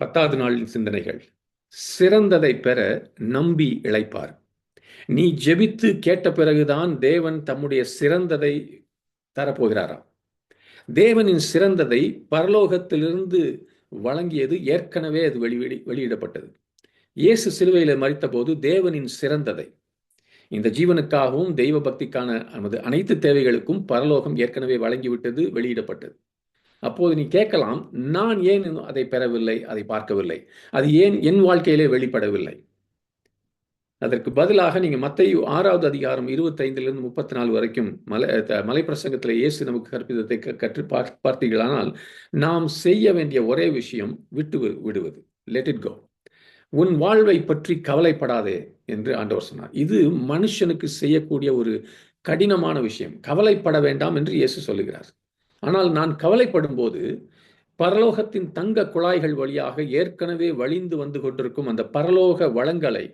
பத்தாவது நாளின் சிந்தனைகள். சிறந்ததை பெற நம்பி இழைப்பார். நீ ஜெபித்து கேட்ட பிறகுதான் தேவன் தம்முடைய சிறந்ததை தரப்போகிறாராம். தேவனின் சிறந்ததை பரலோகத்திலிருந்து வழங்கியது ஏற்கனவே அது வெளி வெளியிடப்பட்டது. இயேசு சிலுவையில் மறித்தபோது தேவனின் சிறந்ததை. இந்த ஜீவனுக்காகவும் தெய்வ பக்திக்கான நமது அனைத்து தேவைகளுக்கும் பரலோகம் ஏற்கனவே வழங்கிவிட்டது வெளியிடப்பட்டது. அப்போது நீ கேட்கலாம் நான் ஏன் அதை பெறவில்லை அதை பார்க்கவில்லை? அது ஏன் என் வாழ்க்கையிலே வெளிப்படவில்லை? அதற்கு பதிலாக நீங்கள் மத்தையு ஆறாவது அதிகாரம் இருபத்தைந்திலிருந்து முப்பத்தி நாலு வரைக்கும் மலை மலை பிரசங்கத்தில் இயேசு நமக்கு கற்பித்தத்தை கற்று பார்த்தீர்களானால் நாம் செய்ய வேண்டிய ஒரே விஷயம் விட்டு விடுவது. லெட் இட் கோ உன் வாழ்வை பற்றி கவலைப்படாதே என்று ஆண்டவர் சொன்னார். இது மனுஷனுக்கு செய்யக்கூடிய ஒரு கடினமான விஷயம். கவலைப்பட வேண்டாம் என்று இயேசு சொல்லுகிறார். ஆனால் நான் கவலைப்படும் போது பரலோகத்தின் தங்க குழாய்கள் வழியாக ஏற்கனவே வழிந்து வந்து கொண்டிருக்கும் அந்த பரலோக வளங்களை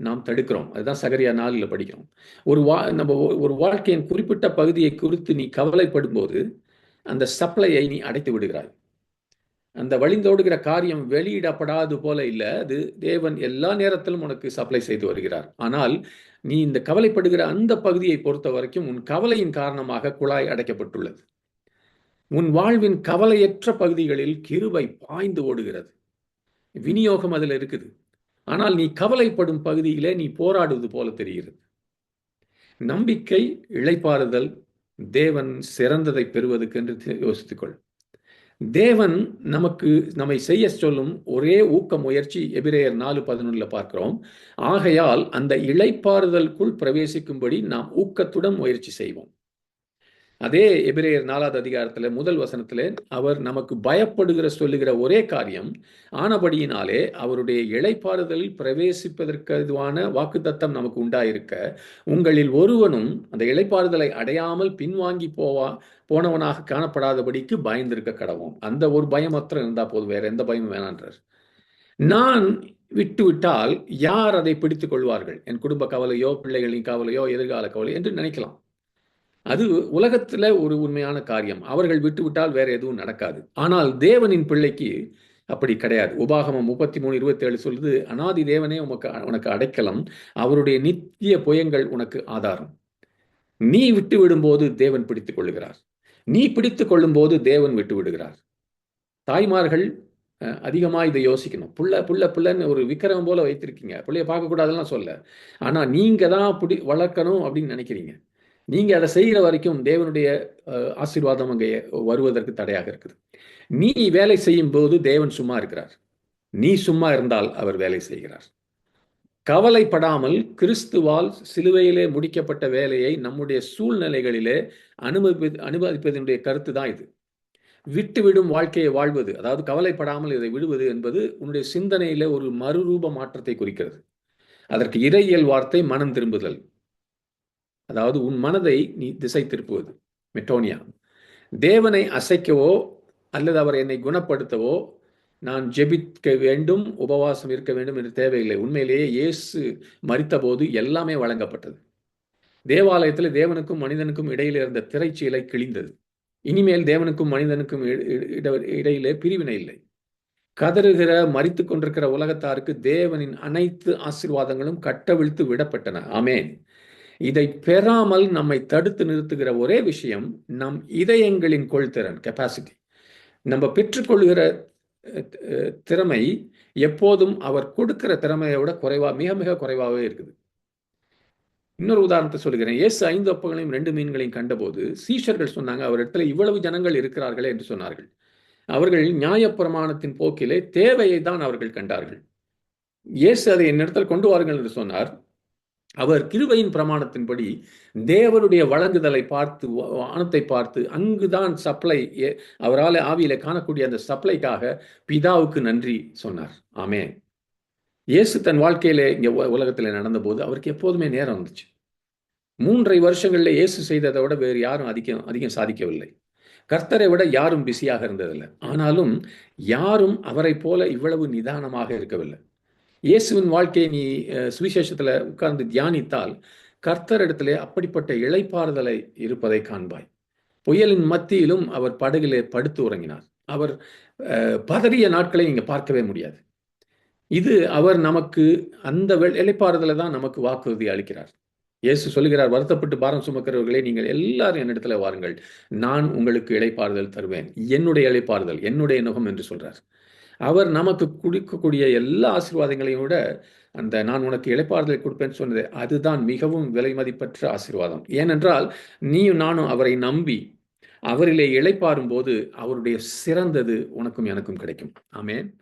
நாம் தடுக்கிறோம். அதுதான் சகரியா நாளில் படிக்கிறோம். ஒரு வா நம்ம ஒரு வாழ்க்கையின் குறிப்பிட்ட பகுதியை குறித்து நீ கவலைப்படும் போது அந்த சப்ளையை நீ அடைத்து விடுகிறாய். அந்த வழிந்தோடுகிற காரியம் வெளியிடப்படாது போல இல்லை. அது தேவன் எல்லா நேரத்திலும் உனக்கு சப்ளை செய்து வருகிறார். ஆனால் நீ இந்த கவலைப்படுகிற அந்த பகுதியை பொறுத்த வரைக்கும் உன் கவலையின் காரணமாக குழாய் அடைக்கப்பட்டுள்ளது. உன் வாழ்வின் கவலையற்ற பகுதிகளில் கிருபை பாய்ந்து ஓடுகிறது. விநியோகம் அதில் இருக்குது. ஆனால் நீ கவலைப்படும் பகுதியிலே நீ போராடுவது போல தெரிகிறது. நம்பிக்கை இழைப்பாறுதல் தேவன் சிறந்ததை பெறுவதுக்கு என்று யோசித்துக்கொள். தேவன் நமக்கு நம்மை செய்ய சொல்லும் ஒரே ஊக்க முயற்சி எபிரேயர் நாலு பதினொன்றில் பார்க்கிறோம். ஆகையால் அந்த இழைப்பாறுதலுக்குள் பிரவேசிக்கும்படி நாம் ஊக்கத்துடன் முயற்சி செய்வோம். அதே எபிரேயர் நாலாவது அதிகாரத்தில் முதல் வசனத்தில் அவர் நமக்கு பயப்படுகிற சொல்லுகிற ஒரே காரியம் ஆனபடியினாலே அவருடைய இழைப்பாறுதலில் பிரவேசிப்பதற்கதுவான வாக்குத்தத்தம் நமக்கு உண்டாயிருக்க உங்களில் ஒருவனும் அந்த இழைப்பாறுதலை அடையாமல் பின்வாங்கி போவா போனவனாக காணப்படாதபடிக்கு பயந்திருக்க கடவும் அந்த ஒரு பயம் மாத்திரம் இருந்தால் போதும் வேற எந்த பயமும் வேணான்றார். நான் விட்டுவிட்டால் யார் அதை பிடித்துக் கொள்வார்கள்? என் குடும்ப கவலையோ பிள்ளைகளின் கவலையோ எதிர்கால கவலை என்று நினைக்கலாம். அது உலகத்துல ஒரு உண்மையான காரியம். அவர்கள் விட்டுவிட்டால் வேற எதுவும் நடக்காது. ஆனால் தேவனின் பிள்ளைக்கு அப்படி கிடையாது. உபாகமம் முப்பத்தி மூணு இருபத்தேழு சொல்லுது அனாதி தேவனே உனக்கு உனக்கு அடைக்கலம். அவருடைய நித்திய புயங்கள் உனக்கு ஆதாரம். நீ விட்டு விடும்போது தேவன் பிடித்துக் கொள்ளுகிறார். நீ பிடித்து கொள்ளும் போது தேவன் விட்டு விடுகிறார் தாய்மார்கள் அதிகமாக இதை யோசிக்கணும். புள்ள புள்ள புள்ளன்னு ஒரு விக்கிரகம் போல வைத்திருக்கீங்க. பிள்ளைய பார்க்கக்கூடாதுலாம் சொல்ல. ஆனால் நீங்கள் தான் பிடி வளர்க்கணும் அப்படின்னு நினைக்கிறீங்க. நீங்க அதை செய்கிற வரைக்கும் தேவனுடைய ஆசீர்வாதம் அங்கே வருவதற்கு தடையாக இருக்குது. நீ வேலை செய்யும் போது தேவன் சும்மா இருக்கிறார். நீ சும்மா இருந்தால் அவர் வேலை செய்கிறார். கவலைப்படாமல் கிறிஸ்துவால் சிலுவையிலே முடிக்கப்பட்ட வேலையை நம்முடைய சூழ்நிலைகளிலே அனுமதி அனுமதிப்பதனுடைய கருத்து தான் இது. விட்டுவிடும் வாழ்க்கையை வாழ்வது அதாவது கவலைப்படாமல் இதை விடுவது என்பது உன்னுடைய சிந்தனையில ஒரு மறுரூப மாற்றத்தை குறிக்கிறது. அதற்கு இறையியல் வார்த்தை மனம் திரும்புதல். அதாவது உன் மனதை நீ திசை திருப்புவது. மெட்டோனியா. தேவனை அசைக்கவோ அல்லது அவர் என்னை குணப்படுத்தவோ நான் ஜெபிக்க வேண்டும் உபவாசம் இருக்க வேண்டும் என்று தேவையில்லை. உண்மையிலேயே இயேசு மறித்தபோது எல்லாமே வழங்கப்பட்டது. தேவாலயத்தில் தேவனுக்கும் மனிதனுக்கும் இடையில் இருந்த திரைச்சீலை கிழிந்தது. இனிமேல் தேவனுக்கும் மனிதனுக்கும் இடையிலே பிரிவினை இல்லை. கதறுகிற மறித்து கொண்டிருக்கிற உலகத்தாருக்கு தேவனின் அனைத்து ஆசிர்வாதங்களும் கட்டவிழ்த்து விடப்பட்டன. ஆமேன். இதை பெறாமல் நம்மை தடுத்து நிறுத்துகிற ஒரே விஷயம் நம் இதயங்களின் கொள்திறன் கெப்பாசிட்டி நம்ம பெற்றுக்கொள்கிற திறமை எப்போதும் அவர் கொடுக்கிற திறமையை விட குறைவா மிக மிக குறைவாகவே இருக்குது. இன்னொரு உதாரணத்தை சொல்லுகிறேன். இயேசு ஐந்து அப்பங்களையும் ரெண்டு மீன்களையும் கண்டபோது சீஷர்கள் சொன்னாங்க அவர் இடத்துல இவ்வளவு ஜனங்கள் இருக்கிறார்களே என்று சொன்னார்கள். அவர்கள் நியாயப்பிரமாணத்தின் போக்கிலே தேவையை தான் அவர்கள் கண்டார்கள். இயேசு அதை என்னிடத்தில் கொண்டு வாருங்கள் என்று சொன்னார். அவர் கிருபையின் பிரமாணத்தின்படி தேவனுடைய வழங்குதலை பார்த்து வானத்தை பார்த்து அங்குதான் சப்ளை அவரால் ஆவியில காணக்கூடிய அந்த சப்ளைக்காக பிதாவுக்கு நன்றி சொன்னார். ஆமே இயேசு தன் வாழ்க்கையில இங்க உலகத்தில் நடந்தபோது அவருக்கு எப்போதுமே நேரம் வந்துச்சு மூன்றை வருஷங்கள்ல இயேசு செய்ததை விட வேறு யாரும் அதிகம் அதிகம் சாதிக்கவில்லை. கர்த்தரை விட யாரும் பிஸியாக இருந்ததில்லை. ஆனாலும் யாரும் அவரை போல இவ்வளவு நிதானமாக இருக்கவில்லை. இயேசுவின் வாழ்க்கையை நீ சுவிசேஷத்துல உட்கார்ந்து தியானித்தால் கர்த்தர் கர்த்தரிடத்திலே அப்படிப்பட்ட இழைப்பாறுதலை இருப்பதை காண்பாய். புயலின் மத்தியிலும் அவர் படகிலே படுத்து உறங்கினார். அவர் பதறிய நாட்களை நீங்க பார்க்கவே முடியாது. இது அவர் நமக்கு அந்த இழைப்பாறுதலை தான் நமக்கு வாக்குறுதி அளிக்கிறார். இயேசு சொல்லுகிறார் வருத்தப்பட்டு பாரம் சுமக்கிறவர்களே நீங்கள் எல்லாரும் என்னிடத்துல வாருங்கள். நான் உங்களுக்கு இழைப்பாறுதல் தருவேன். என்னுடைய இழைப்பாறுதல் என்னுடைய நுகம் என்று சொல்றார். அவர் நமக்கு குடிக்கக்கூடிய எல்லா ஆசீர்வாதங்களையும் விட அந்த நான் உனக்கு இழைப்பாறுதலை கொடுப்பேன்னு சொன்னது அதுதான் மிகவும் விலை மதிப்பற்ற ஆசீர்வாதம். ஏனென்றால் நீயும் நானும் அவரை நம்பி அவரிலே இழைப்பாரும் போது அவருடைய சிறந்தது உனக்கும் எனக்கும் கிடைக்கும். ஆமேன்.